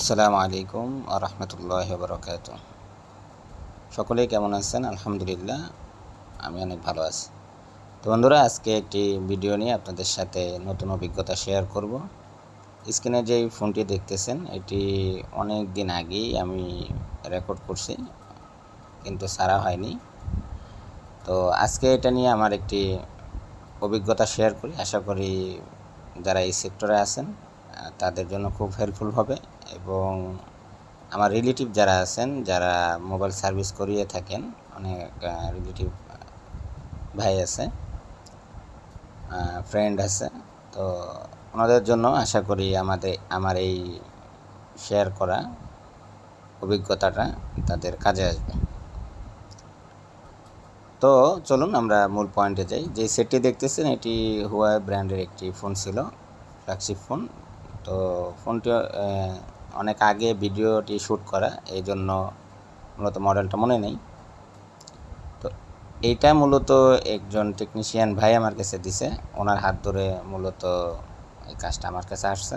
আসসালামু আলাইকুম আ রহমতুল্লাহ বরকাত সকলেই কেমন আছেন? আলহামদুলিল্লাহ, আমি অনেক ভালো আছি। তো বন্ধুরা, আজকে একটি ভিডিও নিয়ে আপনাদের সাথে নতুন অভিজ্ঞতা শেয়ার করব। স্ক্রিনে যেই ফোনটি দেখতেছেন, এটি অনেক দিন আগেই আমি রেকর্ড করছি, কিন্তু সারা হয়নি। তো আজকে এটা নিয়ে আমার একটি অভিজ্ঞতা শেয়ার করি। আশা করি যারা এই সেক্টরে আছেন, তাদের জন্য খুব হেল্পফুল হবে। এবং আমার রিলেটিভ যারা আছেন, যারা মোবাইল সার্ভিস করিয়ে থাকেন, অনেক রিলেটিভ ভাই আছে ফ্রেন্ড আছে, তো ওনাদের জন্য আশা করি আমাদের, আমার এই শেয়ার করা অভিজ্ঞতাটা তাদের কাজে আসবে। তো চলুন আমরা মূল পয়েন্টে যাই। যে সেটটি দেখতেছেন, এটি হুয়াই ব্র্যান্ডের একটি ফোন ছিল ফ্ল্যাগশিপ ফোন তো ফোনটি অনেক আগে ভিডিওটি শ্যুট করা, এই জন্য মূলত মডেলটা মনে নেই। তো এইটা মূলত একজন টেকনিশিয়ান ভাই আমার কাছে দিছে, ওনার হাত ধরে মূলত এই কাজটা আমার কাছে আসছে।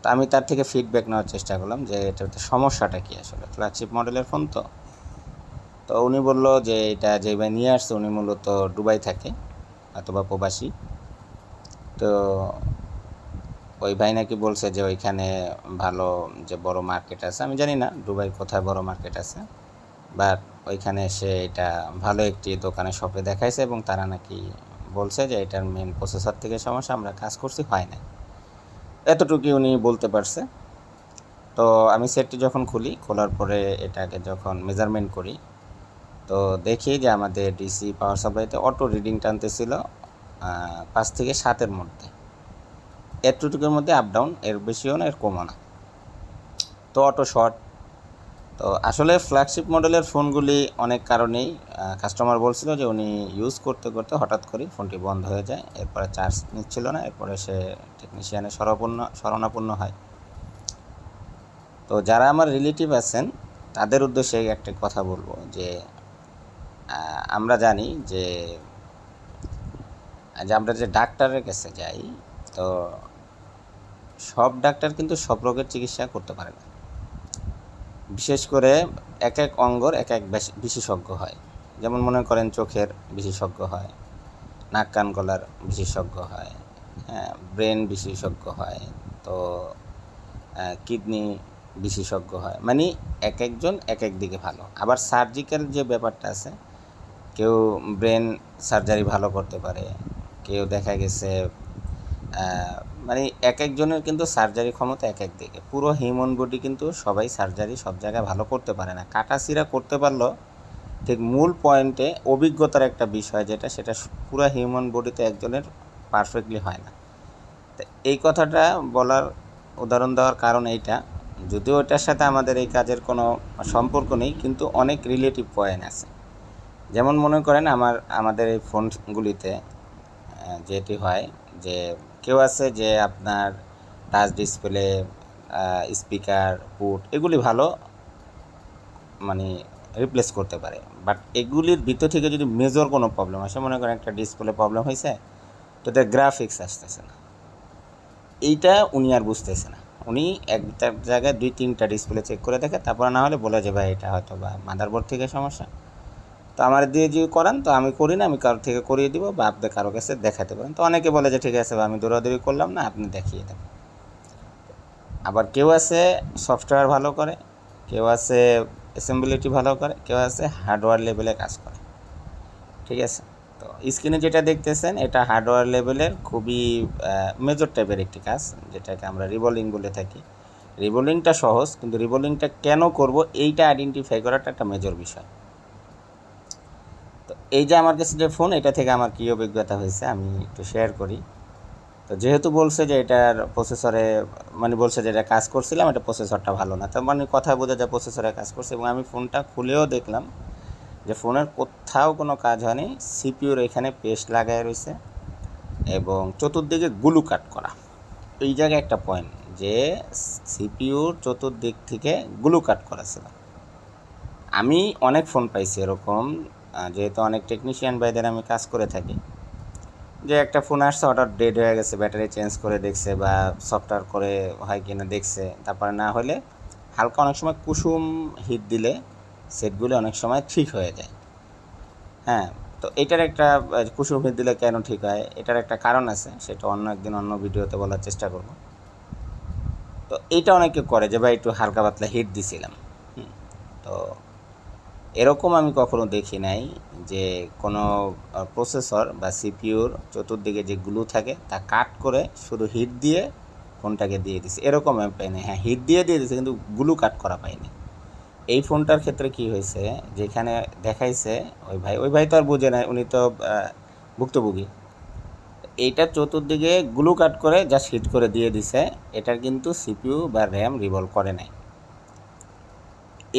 তো আমি তার থেকে ফিডব্যাক নেওয়ার চেষ্টা করলাম যে এটাতে সমস্যাটা কী আসলে ফ্ল্যাগশিপ মডেলের ফোন তো। তো উনি বলল যে এটা যে ভাই নিয়ে আসছে, উনি মূলত দুবাই থাকে, অথবা প্রবাসী। তো ওই ভাই নাকি বলছে যে ওইখানে ভালো যে বড় মার্কেট আছে, আমি জানি না দুবাই কোথায় বড় মার্কেট আছে বাট ওইখানে সে এটা ভালো একটি দোকানে শপে দেখাইছে এবং তারা নাকি বলছে যে এটার মেন প্রসেসর থেকে সমস্যা, আমরা কাজ করছি, হয় না এতটুকুই উনি বলতে পারছে। তো আমি সেটটি যখন খুলি, খোলার পরে এটাকে যখন মেজারমেন্ট করি, তো দেখি যে আমাদের ডিসি পাওয়ার সাপ্লাইতে অটো রিডিং টানতেছিল পাঁচ থেকে সাতের মধ্যে। এতটুকুর মধ্যে আপ ডাউন এর বেশিও না, এর কমও না। তো অটো শর্ট তো আসলে ফ্ল্যাগশিপ মডেলের ফোনগুলি অনেক কারণেই কাস্টমার বলছিল যে উনি ইউজ করতে করতে হঠাৎ করে ফোনটি বন্ধ হয়ে যায়। এরপরে চার্জ নিচ্ছিল না, এরপরে সে টেকনিশিয়ানের শরণাপন্ন শরণাপন্ন হয়। তো যারা আমার রিলেটিভ আছেন, তাদের উদ্দেশ্যে একটা কথা বলব যে আমরা জানি যে আমরা যে ডাক্তারের কাছে যাই, তো সব ডাক্তার কিন্তু সব রোগের চিকিৎসা করতে পারে না। বিশেষ করে এক এক অঙ্গর এক এক বিশেষজ্ঞ হয়। যেমন মনে করেন চোখের বিশেষজ্ঞ হয়, নাক কান গলার বিশেষজ্ঞ হয় হ্যাঁ ব্রেন বিশেষজ্ঞ হয়, তো কিডনি বিশেষজ্ঞ হয়। মানে এক একজন এক এক দিকে ভালো। আবার সার্জিক্যাল যে ব্যাপারটা আছে, কেউ ব্রেন সার্জারি ভালো করতে পারে, কেউ দেখা গেছে মানে এক একজনের কিন্তু সার্জারি ক্ষমতা এক এক দিকে। পুরো হিউম্যান বডি কিন্তু সবাই সার্জারি সব জায়গায় ভালো করতে পারে না। কাটাছিরা করতে পারল ঠিক মূল পয়েন্টে অভিজ্ঞতার একটা বিষয় যেটা, সেটা পুরো হিউম্যান বডিতে একজনের পারফেক্টলি হয় না। এই কথাটা বলার উদাহরণ দেওয়ার কারণ এইটা, যদিও এটার সাথে আমাদের এই কাজের কোনো সম্পর্ক নেই, কিন্তু অনেক রিলেটিভ পয়েন্ট আছে। যেমন মনে করেন আমার, আমাদের এই ফোনগুলিতে যেটি হয় যে কেউ আছে যে আপনার টাচ ডিসপ্লে স্পিকার পুট এগুলি ভালো মানে রিপ্লেস করতে পারে। বাট এগুলির ভিতর থেকে যদি মেজর কোনো প্রবলেম আসে, মনে করেন একটা ডিসপ্লে প্রবলেম হয়েছে, তো তার গ্রাফিক্স আসতেছে না। এইটা উনি আর বুঝতেছে না। উনি একটা জায়গায় দুই তিনটা ডিসপ্লে চেক করে দেখে, তারপর না হলে বলে যে, ভাই, এটা হয়তো বা মাদারবোর্ড থেকে সমস্যা। তো আমার দিয়ে যদি করান, তো আমি করি না, আমি কারোর থেকে করিয়ে দিব বা আপনি কারও কাছে দেখাতে পারেন। তো অনেকে বলে যে, ঠিক আছে আমি দৌড়াদৌড়ি করলাম না, আপনি দেখিয়ে দেন। আবার কেউ আছে সফটওয়্যার ভালো করে, কেউ আছে অ্যাসেম্বিলিটি ভালো করে, কেউ আছে হার্ডওয়্যার লেভেলে কাজ করে। ঠিক আছে? তো স্ক্রিনে যেটা দেখতেছেন, এটা হার্ডওয়্যার লেভেলের খুবই মেজর টাইপের একটি কাজ, যেটাকে আমরা রিভলিং বলে থাকি। রিভলিংটা সহজ, কিন্তু রিভলিংটা কেন করব, এইটা আইডেন্টিফাই করাটা একটা মেজর বিষয়। এই যে আমার কাছে যে ফোন এটা থেকে আমার কী অভিজ্ঞতা হয়েছে আমি একটু শেয়ার করি। তো যেহেতু বলছে যে এটার প্রসেসরে মানে বলছে যে এটা কাজ করছিলাম, এটা প্রসেসরটা ভালো না। তার মানে কথা বোঝা যায় প্রসেসরে কাজ করছে এবং আমি ফোনটা খুলেও দেখলাম যে ফোনের কোথাও কোনো কাজ হয়নি সিপিউর এখানে পেস্ট লাগায় রয়েছে এবং চতুর্দিকে গুলু কাট করা। এই জায়গায় একটা পয়েন্ট যে সিপিউর চতুর্দিক থেকে গুলু কাট করা ছিল। আমি অনেক ফোন পাইছি এরকম যেহেতু অনেক টেকনিশিয়ান ভাইদের আমি কাজ করে থাকি। যে একটা ফোন আসছে, হঠাৎ ডেড হয়ে গেছে ব্যাটারি চেঞ্জ করে দেখছে বা সফটওয়্যার করে হয় কিনা দেখছে, তারপরে না হলে হালকা অনেক সময় কুসুম হিট দিলে সেটগুলো অনেক সময় ঠিক হয়ে যায়। হ্যাঁ তো এটার একটা কুসুম হিট দিলে কেন ঠিক হয়? এটার একটা কারণ আছে, সেটা অন্য একদিন অন্য ভিডিওতে বলার চেষ্টা করব। তো এটা অনেকে করে যে, ভাই, একটু হালকা পাতলা হিট দিছিলাম। তো এরকম আমি কখনো দেখি নাই যে কোনো প্রসেসর বা সিপিউর চতুর্দিকে যে গ্লু থাকে তা কাট করে শুধু হিট দিয়ে ফোনটাকে দিয়ে দিছে। এরকম আমি পাইনি। হ্যাঁ হিট দিয়ে দিয়ে দিছে কিন্তু গ্লু কাট করা পাইনি। এই ফোনটার ক্ষেত্রে কি হয়েছে, যেখানে দেখাইছে ওই ভাই ওই ভাই তো আর বুঝে নাই, উনি তো ভুক্তভোগী। এইটা চতুর্দিকে গ্লু কাট করে জাস্ট হিট করে দিয়ে দিছে, এটার কিন্তু সিপিইউ বা র্যাম রিভলভ করে নাই।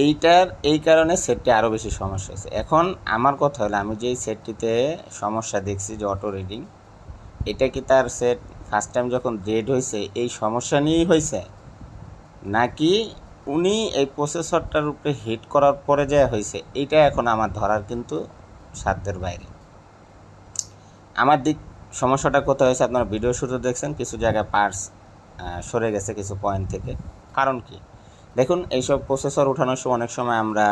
এইটার, এই কারণে সেটটি আরও বেশি সমস্যা হয়েছে। এখন আমার কথা হলো, আমি যেই সেটটিতে সমস্যা দেখছি যে অটো রিডিং এটা কি তার সেট ফার্স্ট টাইম যখন ডেড হয়েছে, এই সমস্যা নিয়েই হয়েছে? নাকি উনি এই প্রসেসরটার উপরে হিট করার পরে যা হয়েছে, এটা এখন আমার ধরার কিন্তু সাধ্যের বাইরে। আমার দিক, সমস্যাটা কোথায় হয়েছে, আপনারা ভিডিও শুরু দেখছেন, কিছু জায়গায় পার্টস সরে গেছে কিছু পয়েন্ট থেকে। কারণ কি? দেখুন, এইসব প্রসেসর ওঠানোর সময় অনেক সময় আমরা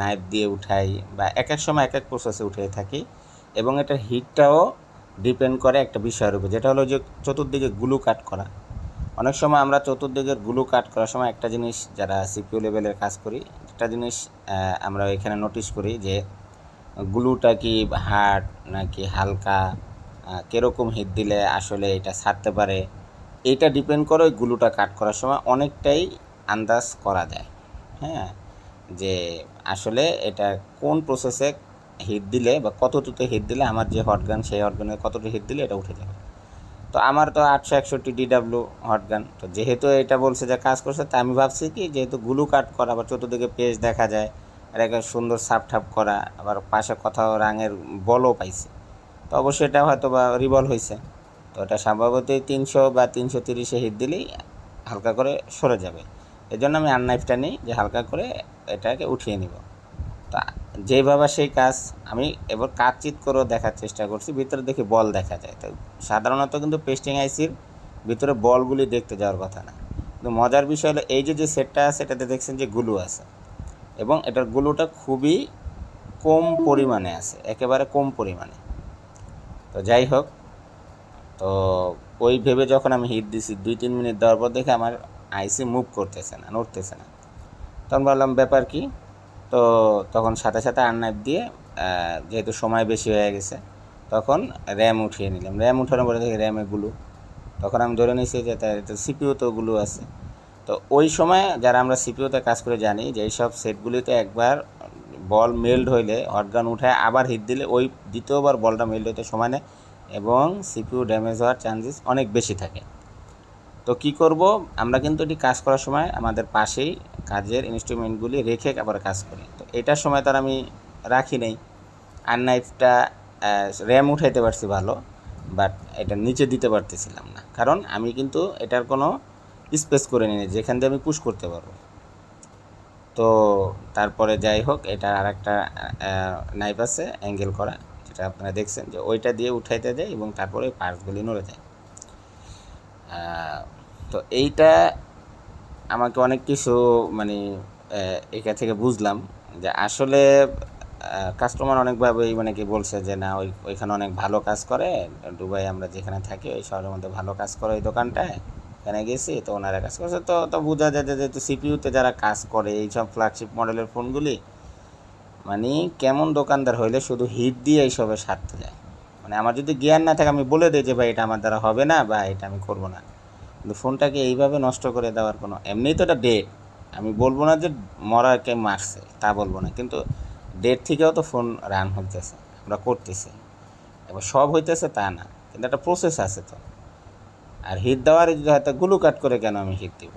নাইফ দিয়ে উঠাই বা এক এক সময় এক এক প্রসেসে উঠে থাকি এবং এটার হিটটাও ডিপেন্ড করে একটা বিষয়ের উপর, যেটা হলো যে চতুর্দিকে গুলু কাট করা। অনেক সময় আমরা চতুর্দিকের গুলু কাট করার সময় একটা জিনিস, যারা সিপিউ লেভেলের কাজ করি, একটা জিনিস আমরা এখানে নোটিশ করি যে গ্লুটা কি হার্ড নাকি হালকা কীরকম হিট দিলে আসলে এটা ছাড়তে পারে? এটা ডিপেন্ড করে ওই গ্লুটা কাট করার সময় অনেকটাই আন্দাজ করা যায়। হ্যাঁ? যে আসলে এটা কোন প্রসেসে হিট দিলে বা কতটুকু হিট দিলে আমার যে হটগান সেই হটগানে কতটুকু হিট দিলে এটা উঠে যাবে। তো আমার তো আটশো একষট্টি ডিডাব্লিউ হটগান তো যেহেতু এটা বলছে যে কাজ করছে, তা আমি ভাবছি কি যেহেতু গুলু কাট করা বা চতুর্দিকে পেজ দেখা যায়, আর একটা সুন্দর সাপ ঠাপ করা, আবার পাশে কোথাও রাঙের বলও পাইছে, তো অবশ্যই এটা হয়তো বা রিভল হয়েছে তো এটা স্বভাবতই তিনশো বা তিনশো তিরিশে হিট দিলেই হালকা করে সরে যাবে। এই জন্য আমি আননাইফটা নিই, যে হালকা করে এটাকে উঠিয়ে নিব। তা যেভাবে সেই কাজ আমি এবার কাজ চিত করেও দেখার চেষ্টা করছি, ভিতরে দেখি বল দেখা যায়। তো সাধারণত কিন্তু পেস্টিং আইসির ভিতরে বলগুলি দেখতে যাওয়ার কথা না। কিন্তু মজার বিষয় হলো এই যে যে সেটটা আছে, এটাতে দেখছেন যে গুলু আছে। এবং এটার গুলুটা খুবই কম পরিমাণে আছে, একেবারে কম পরিমাণে। তো যাই হোক, তো ওই ভেবে যখন আমি হিট দিছি দুই তিন মিনিট দেওয়ার পর দেখে আমার আইসি মুভ করতেছে না, নড়তেছে না। তখন ভাবলাম ব্যাপার কি, তো তখন সাথে সাথে আননাইপ দিয়ে যেহেতু সময় বেশি হয়ে গেছে, তখন র্যাম উঠিয়ে নিলাম। র্যাম উঠানোর পরে দেখি র্যামে গুলো। তখন আমি ধরে নিয়েছি যে তার তো সিপিও তো গুলো আছে। তো ওই সময় যারা আমরা সিপিওতে কাজ করে জানি, যে এইসব সেটগুলিতে একবার বল মেল্ড হইলে হটগান উঠায় আবার হিট দিলে, ওই দ্বিতীয়বার বলটা মেল্ড হইতে সময় নেয় এবং সিপিউ ড্যামেজ হওয়ার চান্সেস অনেক বেশি থাকে। তো কি করব? আমরা কিন্তু এটি কাজ করার সময় আমাদের পাশেই কাজের ইনস্ট্রুমেন্টগুলি রেখে আবার কাজ করি। তো এটার সময় তার আমি রাখি নেই। আর নাইফটা র্যাম উঠাইতে পারছি ভালো বাট এটা নিচে দিতে পারতেছিলাম না। কারণ আমি কিন্তু এটার কোনো স্পেস করে নিই যেখান দিয়ে আমি পুশ করতে পারব। তো তারপরে যাই হোক, এটা আর একটা নাইফ আছে অ্যাঙ্গেল করা, যেটা আপনারা দেখছেন যে ওইটা দিয়ে উঠাইতে দেয় এবং তারপরে পার্টসগুলি নড়ে যায়। তো এইটা আমাকে অনেক কিছু মানে এখান থেকে বুঝলাম যে আসলে কাস্টমার অনেকভাবেই মানে কি বলছে যে, না, ওই, ওইখানে অনেক ভালো কাজ করে, দুবাই আমরা যেখানে থাকি, ওই শহরের মধ্যে ভালো কাজ করে ওই দোকানটায়। এখানে গেছি, তো ওনারা কাজ করছে। তো তো বোঝা যায় যে, যেহেতু সিপিইউতে যারা কাজ করে এইসব ফ্ল্যাগশিপ মডেলের ফোনগুলি মানে কেমন দোকানদার হইলে শুধু হিট দিয়ে এইসবে সারতে যায়? মানে আমার যদি জ্ঞান না থাকে, আমি বলে দিই যে, ভাই, এটা আমার দ্বারা হবে না বা এটা আমি করব না। কিন্তু ফোনটাকে এইভাবে নষ্ট করে দেওয়ার কোনো, এমনিই তো এটা ডেট আমি বলব না যে মরাকে মারছে, তা বলব না। কিন্তু ডেট থেকেও তো ফোন রান হইতেছে, আমরা করতেছি। এবার সব হইতেছে তা না, কিন্তু একটা প্রসেস আছে তো। আর হিট দেওয়ার যদি হয়তো গুলু কাট করে কেন আমি হিট দিব?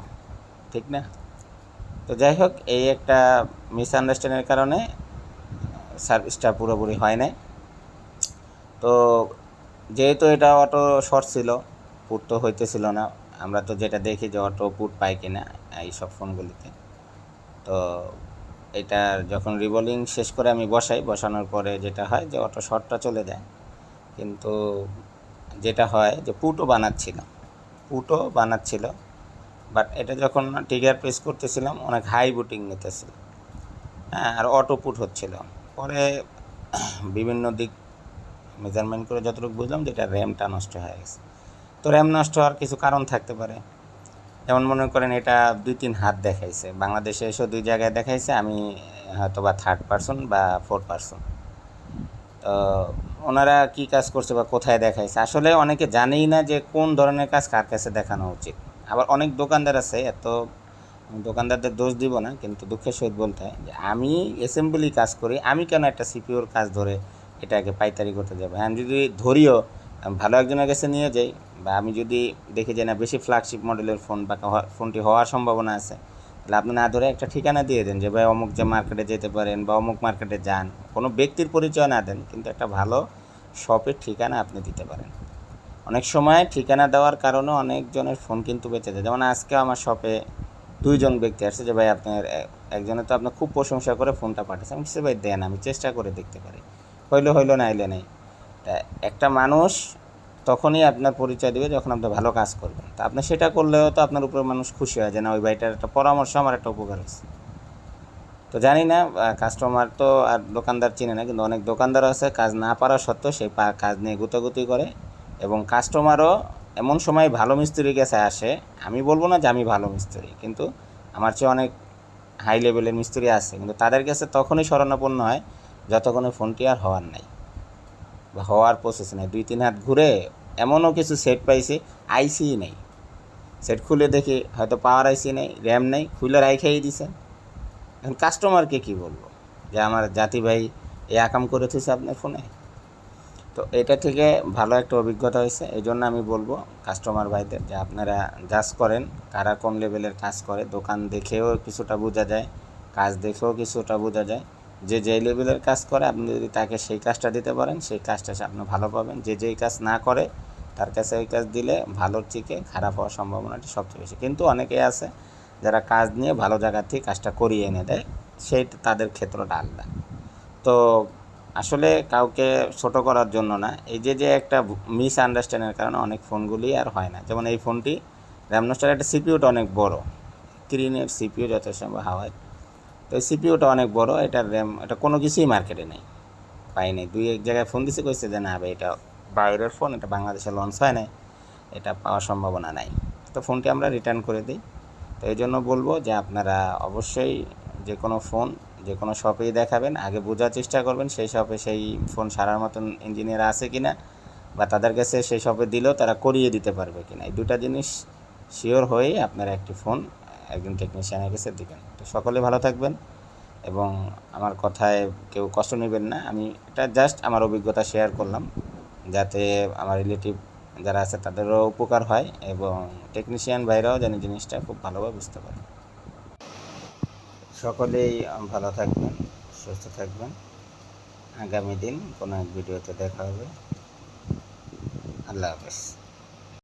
ঠিক না? তো যাই হোক, এই একটা মিসআন্ডারস্ট্যান্ডের কারণে সার্ভিসটা পুরোপুরি হয় নাই। তো যেহেতু এটা অটো শর্ট ছিল, পুট তো হইতেছিল না। আমরা তো যেটা দেখি যে অটো পুট পাই কিনা এই সব ফোনগুলিতে। তো এটা যখন রিভলিং শেষ করে আমি বসাই, বসানোর পরে যেটা হয় যে অটো শর্টটা চলে যায় কিন্তু যেটা হয় যে পুটও বানাচ্ছিল পুটও বানাচ্ছিল। বাট এটা যখন টিগার প্রেস করতেছিলাম, অনেক হাই বুটিং নিতেছিল। হ্যাঁ আর অটো পুট হচ্ছিল। পরে বিভিন্ন দিক মেজারমেন্ট করে যতটুকু বুঝলাম যে এটা র্যামটা নষ্ট হয়ে গেছে। তো র্যাম নষ্ট হওয়ার কিছু কারণ থাকতে পারে। যেমন মনে করেন এটা দুই তিন হাত দেখাইছে। বাংলাদেশে এসে দুই জায়গায় দেখাইছে, আমি হয়তো বা থার্ড পার্সন বা ফোর্থ পার্সন তো ওনারা কি কাজ করছে বা কোথায় দেখাইছে? আসলে অনেকে জানেই না যে কোন ধরনের কাজ কার কাছে দেখানো উচিত। আবার অনেক দোকানদার আছে, এত দোকানদারদের দোষ দিব না, কিন্তু দুঃখের সহিত বলতে হয় যে আমি অ্যাসেম্বলি কাজ করি, আমি কেন একটা সিপিওর কাজ ধরে এটাকে পাইতারি করতে যাব? হ্যাঁ আমি যদি ধরিও ভালো একজনের কাছে নিয়ে যাই বা আমি যদি দেখি যে না, বেশি ফ্ল্যাগশিপ মডেলের ফোন বা ফোনটি হওয়ার সম্ভাবনা আছে, তাহলে আপনি না ধরে একটা ঠিকানা দিয়ে দেন যে, ভাই, অমুক যে মার্কেটে যেতে পারেন বা অমুক মার্কেটে যান। কোনো ব্যক্তির পরিচয় না দেন, কিন্তু একটা ভালো শপের ঠিকানা আপনি দিতে পারেন। অনেক সময় ঠিকানা দেওয়ার কারণে অনেকজনের ফোন কিন্তু বেঁচে যায়। যেমন আজকে আমার শপে দুইজন ব্যক্তি আসছে যে, ভাই, আপনার একজনে তো আপনার খুব প্রশংসা করে ফোনটা পাঠাচ্ছে। আমি ভাই, দেন, আমি চেষ্টা করে দেখতে পারি। হইল হইল, না এলে নেই। তা একটা মানুষ তখনই আপনার পরিচয় দেবে যখন আপনি ভালো কাজ করবেন। তা আপনি সেটা করলেও তো আপনার উপরে মানুষ খুশি হয় যে, না, ওই ভাইটার একটা পরামর্শ, আমার একটা উপকার হয়েছে। তো জানি না কাস্টমার তো আর দোকানদার চিনে না, কিন্তু অনেক দোকানদার আছে, কাজ না পারা সত্ত্বেও সেই কাজ নিয়ে গুতাগুতি করে এবং কাস্টমারও এমন সময় ভালো মিস্ত্রির কাছে আসে, আমি বলব না যে আমি ভালো মিস্ত্রি, কিন্তু আমার চেয়ে অনেক হাই লেভেলের মিস্ত্রি আছে, কিন্তু তাদের কাছে তখনই শরণাপন্ন হয় যতক্ষণে ফোনটি আর হওয়ার নাই। হওয়ার প্রসেস নেই। দুই, তিন হাত ঘুরে এমনও কিছু সেট পাইছি আইসি নেই। সেট খুলে দেখি, হয়তো পাওয়ার আইসি নেই র্যাম নেই, খুলে রাইখাই দিছে। এখন কাস্টমারকে কি বলব? যে আমার জাতি ভাই এই আকাম করে থুইছে আপনার ফোনে তো এটা থেকে ভালো একটা অভিজ্ঞতা হয়েছে। এই জন্য আমি বলব কাস্টমার ভাইদের যে আপনারা জাজ করেন, কারা কোন লেভেলের কাজ করে, দোকান দেখেও কিছুটা বোঝা যায়, কাজ দেখেও কিছুটা বোঝা যায়। যে যেই লেভেলের কাজ করে, আপনি যদি তাকে সেই কাজটা দিতে পারেন, সেই কাজটা সে আপনি ভালো পাবেন। যে যেই কাজ না করে, তার কাছে ওই কাজ দিলে ভালোর থেকে খারাপ হওয়ার সম্ভাবনাটি সবচেয়ে বেশি। কিন্তু অনেকেই আছে যারা কাজ নিয়ে ভালো জায়গা থেকে কাজটা করিয়ে এনে দেয়, সেই তাদের ক্ষেত্রটা আলাদা। তো আসলে কাউকে ছোট করার জন্য না, এই যে যে একটা মিস আন্ডারস্ট্যান্ডের কারণে অনেক ফোনগুলি আর হয় না। যেমন এই ফোনটি র্যাম নস্টার একটা সিপিউটা অনেক বড়। স্ক্রিনের সিপিউ যথেষ্ট হাওয়ায় তো সিপিউটা অনেক বড়, এটা র্যাম এটা কোনো কিছুই মার্কেটে নেই। পাই নাই। দুই এক জায়গায় ফোন দিছে, কইছে যে, না ভাই, এটা বাইরের ফোন এটা বাংলাদেশে লঞ্চ হয় নাই, এটা পাওয়ার সম্ভাবনা নাই। তো ফোনটি আমরা রিটার্ন করে দিই। তো এই জন্য বলব যে, আপনারা অবশ্যই যে কোনো ফোন যে কোনো শপেই দেখাবেন, আগে বোঝার চেষ্টা করবেন, সেই শপে সেই ফোন সারার মতন ইঞ্জিনিয়ার আছে কি না বা তাদের কাছে সেই শপে দিলেও তারা করিয়ে দিতে পারবে কি না এই দুটা জিনিস শিওর হয়েই আপনারা একটি ফোন একজন টেকনিশিয়ানের কাছে দিবেন। তো সকলে ভালো থাকবেন এবং আমার কথায় কেউ কষ্ট নেবেন না। আমি এটা জাস্ট আমার অভিজ্ঞতা শেয়ার করলাম যাতে আমার রিলেটিভ যারা আছে তাদেরও উপকার হয় এবং টেকনিশিয়ান ভাইরাও যেন জিনিসটা খুব ভালোভাবে বুঝতে পারে। সকলেই ভালো থাকবেন, সুস্থ থাকবেন। আগামী দিন কোনো এক ভিডিওতে দেখা হবে। আল্লাহ হাফেজ।